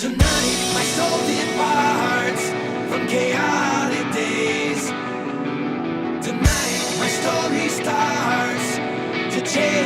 Tonight, my soul departs from chaotic days. Tonight, my story starts to change.